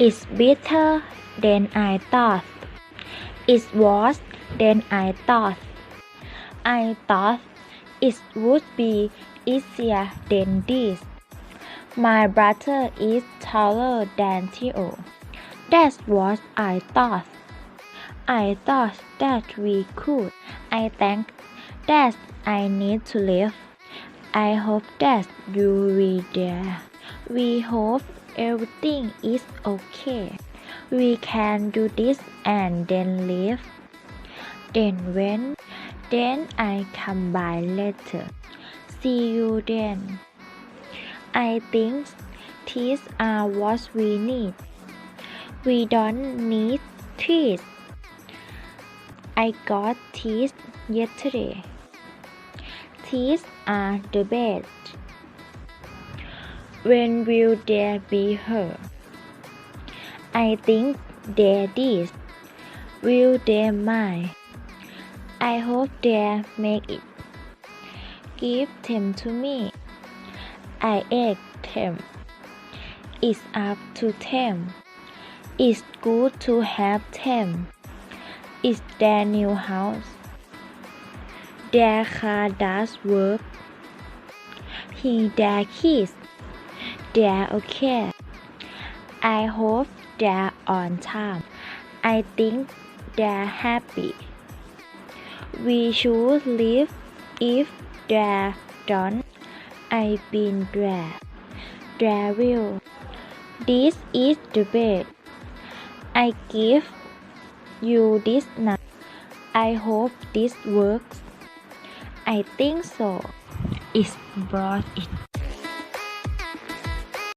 It's better than I thought. It's worse than I thought. I thought it would be easier than this. My brother is taller than Theo. That's what I thought. I thought that we could. I think that I need to leave. I hope that you will be there. We hope everything is okay. We can do this and then leave. Then when? Then I come by later. See you then. I think these are what we need. We don't need teeth. I got teeth yesterday. Teeth are the best. When will there be her? I think there is. Will they mine? I hope they make it. Give them to me. I ate them. It's up to them. It's good to have them. It's their new house. Their car does work. He their. They're okay. I hope they're on time. I think they're happy. We should leave if they're done. I've been there. There will. This is the bed. I give you this now. I hope this works. I think so. It's brought it